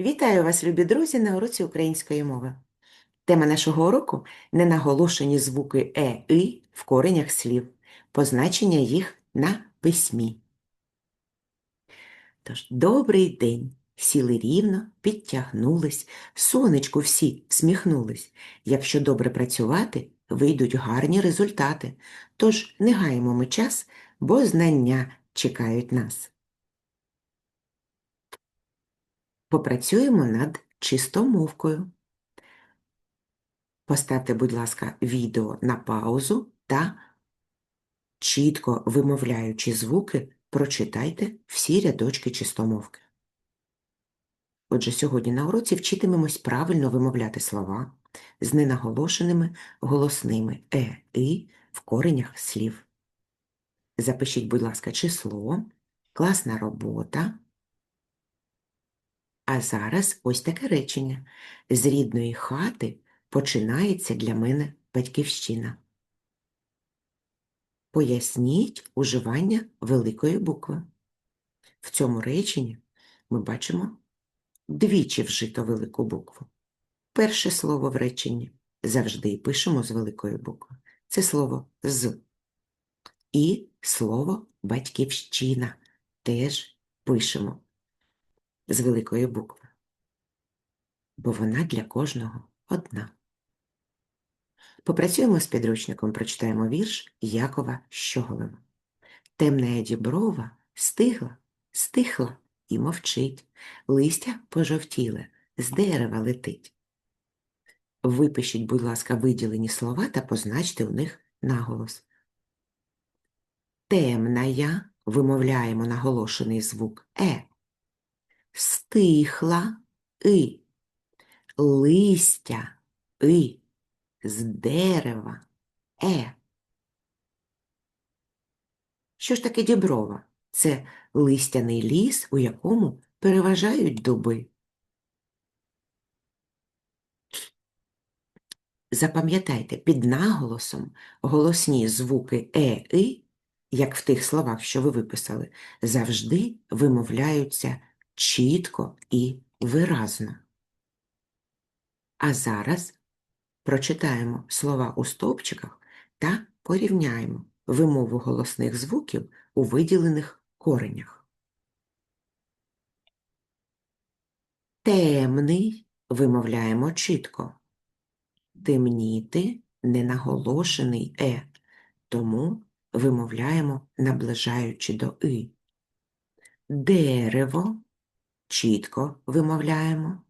Вітаю вас, любі друзі, на уроці української мови. Тема нашого уроку ненаголошені звуки е, и в коренях слів, позначення їх на письмі. Тож, добрий день! Сіли рівно, підтягнулись, сонечку всі всміхнулись. Якщо добре працювати, вийдуть гарні результати. Тож не гаємо ми час, бо знання чекають нас. Попрацюємо над чистомовкою. Поставте, будь ласка, відео на паузу та, чітко вимовляючи звуки, прочитайте всі рядочки чистомовки. Отже, сьогодні на уроці вчитимемось правильно вимовляти слова з ненаголошеними голосними е, и в коренях слів. Запишіть, будь ласка, число, класна робота. А зараз ось таке речення. З рідної хати починається для мене батьківщина. Поясніть уживання великої букви. В цьому реченні ми бачимо двічі вжито велику букву. Перше слово в реченні завжди пишемо з великої букви. Це слово з. І слово батьківщина теж пишемо з великої букви, бо вона для кожного одна. Попрацюємо з підручником, прочитаємо вірш Якова Щоголева. Темна діброва стигла, стихла і мовчить, листя пожовтіле, з дерева летить. Випишіть, будь ласка, виділені слова та позначте у них наголос. Темная вимовляємо наголошений звук Е стихла и, листя и, з дерева е. Що ж таке діброва? Це листяний ліс, у якому переважають дуби. Запам'ятайте, під наголосом голосні звуки е, и, як в тих словах, що ви виписали, завжди вимовляються чітко і виразно. А зараз прочитаємо слова у стовпчиках та порівняємо вимову голосних звуків у виділених коренях. Темний вимовляємо чітко. Темніти ненаголошений е, тому вимовляємо наближаючи до и. Дерево чітко вимовляємо.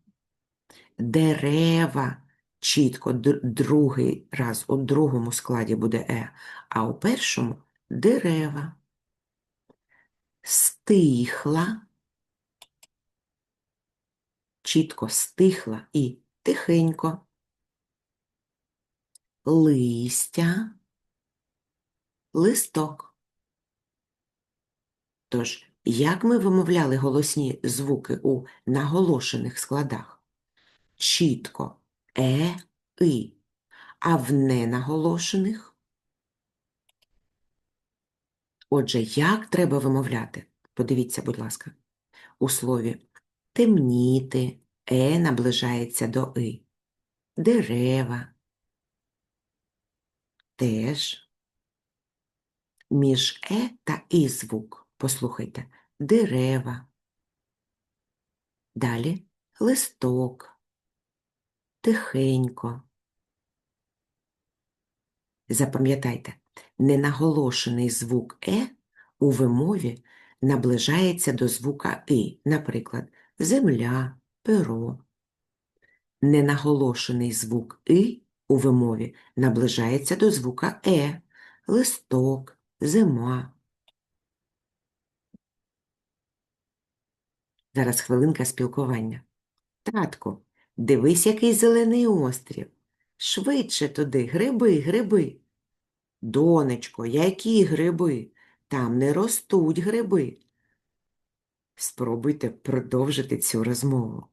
Дерева чітко другий раз у другому складі буде е, а у першому дерева. Стихла, чітко стихла і тихенько. Листя, листок. Тож, як ми вимовляли голосні звуки у наголошених складах? Чітко е, и, а в ненаголошених? Отже, як треба вимовляти? Подивіться, будь ласка. У слові темніти е наближається до и. Дерева теж. Між е та і звук. Послухайте. Дерева. Далі листок. Тихенько. Запам'ятайте, ненаголошений звук е у вимові наближається до звука и, наприклад, земля, перо. Ненаголошений звук и у вимові наближається до звука е, листок, зима. Зараз хвилинка спілкування. Татку, дивись, який зелений острів. Швидше туди, гриби, гриби. Донечко, які гриби? Там не ростуть гриби. Спробуйте продовжити цю розмову.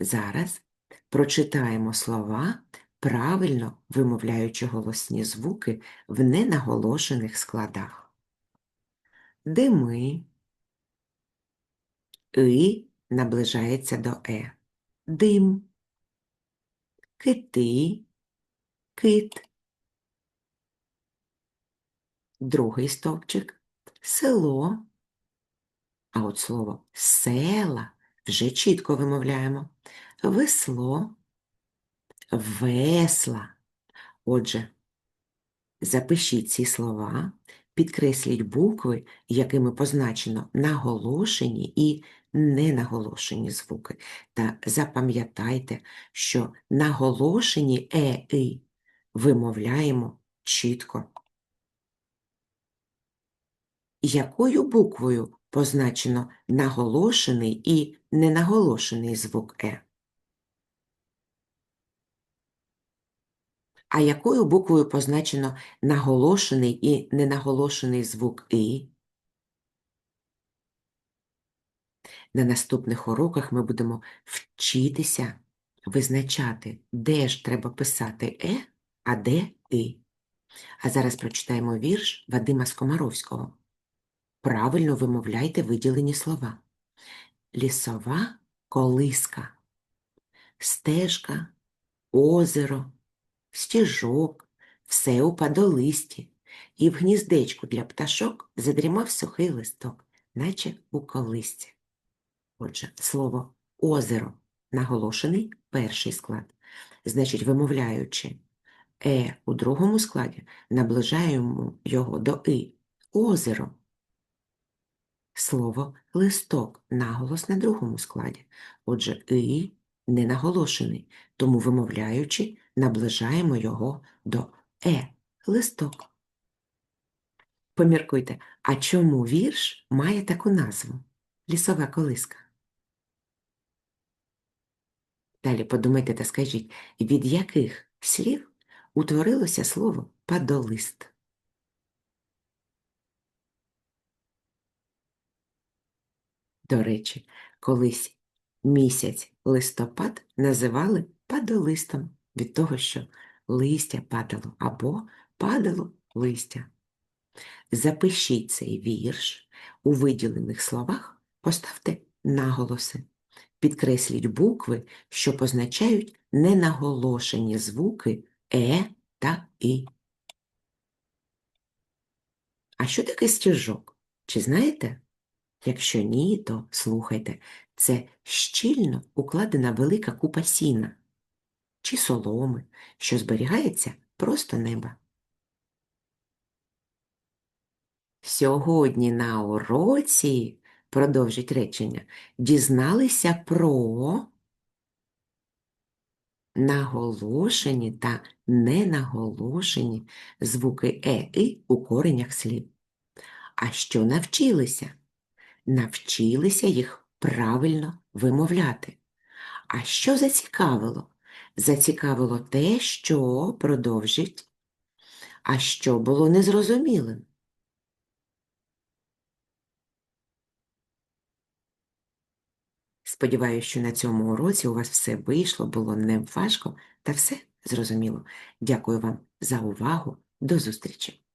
Зараз прочитаємо слова, правильно вимовляючи голосні звуки в ненаголошених складах. Дими, И наближається до Е. Дим. Кити. Кит. Другий стовпчик село. А от слово села вже чітко вимовляємо. Весло, весла. Отже, запишіть ці слова, підкресліть букви, якими позначено наголошені і ненаголошені звуки. Та запам'ятайте, що наголошені е, и вимовляємо чітко. Якою буквою позначено наголошений і ненаголошений звук Е? А якою буквою позначено наголошений і ненаголошений звук І? На наступних уроках ми будемо вчитися визначати, де ж треба писати Е, а де І. А зараз прочитаємо вірш Вадима Скомаровського. Правильно вимовляйте виділені слова. Лісова колиска, стежка, озеро, стіжок, все у падолисті, і в гніздечку для пташок задрімав сухий листок, наче у колисці. Отже, слово озеро наголошений перший склад. Значить, вимовляючи е у другому складі, наближаємо його до и. Озеро. Слово листок наголос на другому складі. Отже, и не наголошений, тому вимовляючи, наближаємо його до е листок. Поміркуйте, а чому вірш має таку назву? Лісова колиска. Далі подумайте та скажіть, від яких слів утворилося слово падолист? До речі, колись місяць листопад називали падолистом від того, що листя падало або падало листя. Запишіть цей вірш у виділених словах, поставте наголоси. Підкресліть букви, що позначають ненаголошені звуки е та і. А що таке стіжок? Чи знаєте? Якщо ні, то слухайте, це щільно укладена велика купа сіна чи соломи, що зберігається просто неба. Сьогодні на уроці, продовжить речення, дізналися про наголошені та ненаголошені звуки е і у коренях слів. А що навчилися? Навчилися їх правильно вимовляти. А що зацікавило? Зацікавило те, що продовжить, а що було незрозумілим. Сподіваюся, що на цьому уроці у вас все вийшло, було не важко та все зрозуміло. Дякую вам за увагу. До зустрічі!